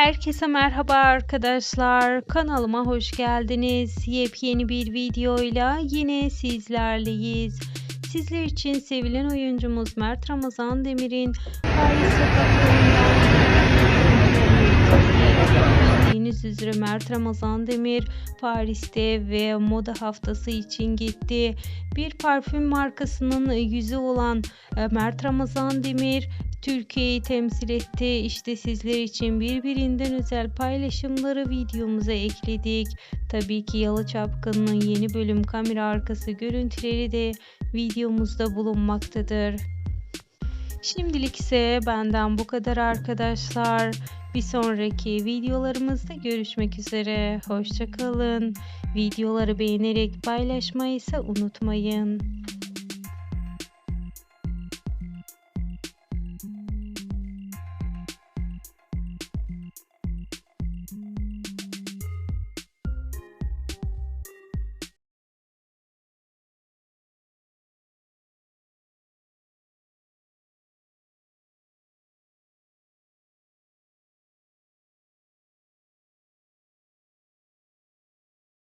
Herkese merhaba arkadaşlar. Kanalıma hoş geldiniz. Yepyeni bir videoyla yine sizlerleyiz. Sizler için sevilen oyuncumuz Mert Ramazan Demir'in Paris sokaklarından Bildiğiniz üzere Mert Ramazan Demir Paris'te ve moda haftası için gitti. Bir parfüm markasının yüzü olan e, Mert Ramazan Demir Türkiye'yi temsil etti. İşte sizler için birbirinden özel paylaşımları videomuza ekledik. Tabii ki Yalı Çapkın'ın yeni bölüm kamera arkası görüntüleri de videomuzda bulunmaktadır. Şimdilik ise benden bu kadar arkadaşlar. Bir sonraki videolarımızda görüşmek üzere. Hoşçakalın. Videoları beğenerek paylaşmayı ise unutmayın.